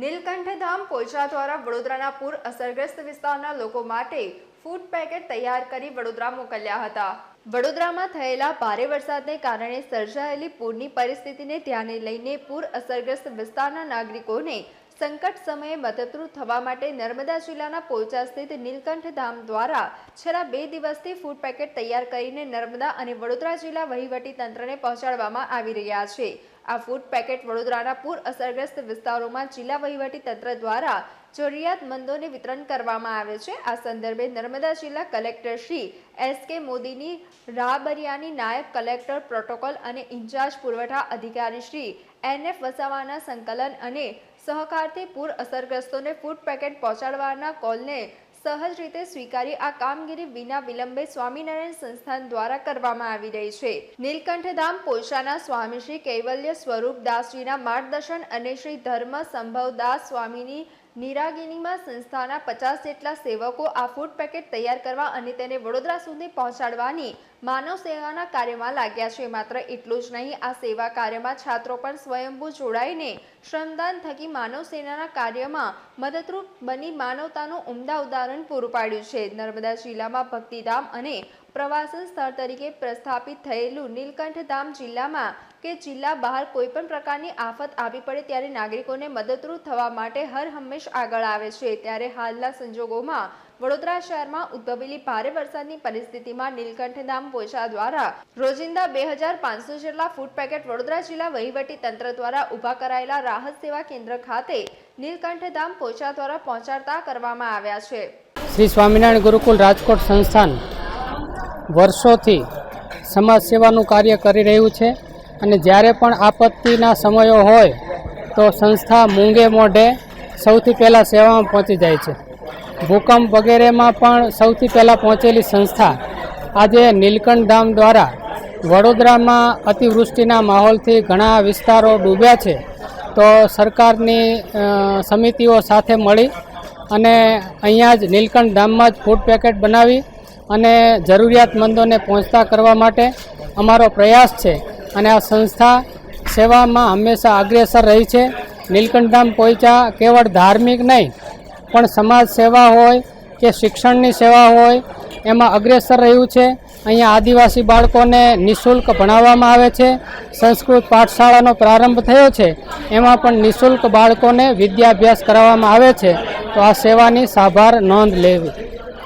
નીલકંઠધામ પોચા દ્વારા વડોદરાના પૂર અસરગ્રસ્ત વિસ્તારના લોકો માટે ફૂડ પેકેટ તૈયાર કરી વડોદરા મોકલ્યા હતા. વડોદરામાં થયેલા ભારે વરસાદને કારણે સર્જાયેલી પૂરની પરિસ્થિતિને ધ્યાને લઈને પૂર અસરગ્રસ્ત વિસ્તારના નાગરિકોને સંકટ સમયે મદદરૂપ થવા માટે નર્મદા જિલ્લાના પોચા સ્થિત નીલકંઠ ધામ દ્વારા છેલ્લા બે દિવસથી ફૂડ પેકેટ તૈયાર કરીને નર્મદા અને વડોદરા જિલ્લા વહીવટી તંત્રને પહોંચાડવામાં આવી રહ્યા છે. આ ફૂડ પેકેટ વડોદરાના પૂર અસરગ્રસ્ત વિસ્તારોમાં જિલ્લા વહીવટી તંત્ર દ્વારા જરૂરિયાતમંદોને વિતરણ કરવામાં આવે છે. આ સંદર્ભે નર્મદા જિલ્લા કલેક્ટર શ્રી એસ કે મોદીની રાહબરિયાની નાયબ કલેક્ટર પ્રોટોકોલ અને ઇન્ચાર્જ પુરવઠા અધિકારી શ્રી એન એફ વસાવાના સંકલન અને સહકારથી પૂર અસરગ્રસ્તોને ફૂડ પેકેટ પહોંચાડવાના કોલને સહજ રીતે સ્વીકારી આ કામગીરી વિના વિલંબે સ્વામિનારાયણ સંસ્થાન દ્વારા કરવામાં આવી રહી છે. નીલકંઠધામ પોષાના સ્વામી શ્રી કૈવલ્ય સ્વરૂપ દાસજીના માર્ગદર્શન અને શ્રી ધર્મ સંભવ દાસ સ્વામીની નિરાગિનીમાં સંસ્થાના પચાસ જેટલા સેવકો આ ફૂડ પેકેટ તૈયાર કરવા અને તેને વડોદરા સુધી પહોંચાડવાની માનવ સેવાના કાર્યમાં લાગ્યા છે. માત્ર એટલું જ નહીં, આ સેવા કાર્યમાં છાત્રો પણ સ્વયંભૂ જોડાઈને શ્રમદાન થકી માનવ સેનાના કાર્યમાં મદદરૂપ બની માનવતાનું ઉમદા ઉદાહરણ પૂરું પાડ્યું છે. નર્મદા જિલ્લામાં ભક્તિધામ અને પ્રવાસન સ્થળ તરીકે પ્રસ્થાપિત થયેલું નીલકંઠધામ જિલ્લામાં કે જિલ્લા બહાર કોઈ પણ પ્રકારની આફત આવી પડે ત્યારે નાગરિકોને મદદરૂપ થવા માટે હર હંમેશ આગળ આવે છે. ત્યારે હાલના સંજોગોમાં વડોદરા શહેરમાં ઉદ્ભવેલી ભારે વરસાદની પરિસ્થિતિમાં નીલકંઠધામ પોચા દ્વારા રોજિંદા બે હજાર પાંચસો જેટલા ફૂડ પેકેટ વડોદરા જિલ્લા વહીવટી તંત્ર દ્વારા ઊભા કરાયેલા રાહત સેવા કેન્દ્ર ખાતે નીલકંઠધામ પોચા દ્વારા પહોંચાડતા કરવામાં આવ્યા છે. શ્રી સ્વામિનારાયણ ગુરુકુલ રાજકોટ સંસ્થાન વર્ષોથી સમાજ સેવાનું કાર્ય કરી રહ્યું છે અને જ્યારે પણ આપત્તિના સમયો હોય તો સંસ્થા મૂંગે મોઢે સૌથી પહેલાં સેવામાં પહોંચી જાય છે. ભૂકંપ વગેરેમાં પણ સૌથી પહેલાં પહોંચેલી સંસ્થા આજે નીલકંઠ ધામ દ્વારા વડોદરામાં અતિવૃષ્ટિના માહોલથી ઘણા વિસ્તારો ડૂબ્યા છે. તો સરકારની સમિતિઓ સાથે મળી અને અહીંયા જ નીલકંઠ ધામમાં જ ફૂડ પેકેટ બનાવી અને જરૂરિયાતમંદોને પહોંચતા કરવા માટે અમારો પ્રયાસ છે. અને આ સંસ્થા સેવામાં હંમેશા અગ્રેસર રહી છે. નીલકંઠધામ પોઈચા કેવળ ધાર્મિક નહીં, પણ સમાજ સેવા હોય કે શિક્ષણની સેવા હોય, એમાં અગ્રેસર રહ્યું છે. અહીંયા આદિવાસી બાળકોને નિઃશુલ્ક ભણાવવામાં આવે છે. સંસ્કૃત પાઠશાળાનો પ્રારંભ થયો છે. એમાં પણ નિઃશુલ્ક બાળકોને વિદ્યાભ્યાસ કરાવવામાં આવે છે. તો આ સેવાની સાભાર નોંધ લેવી.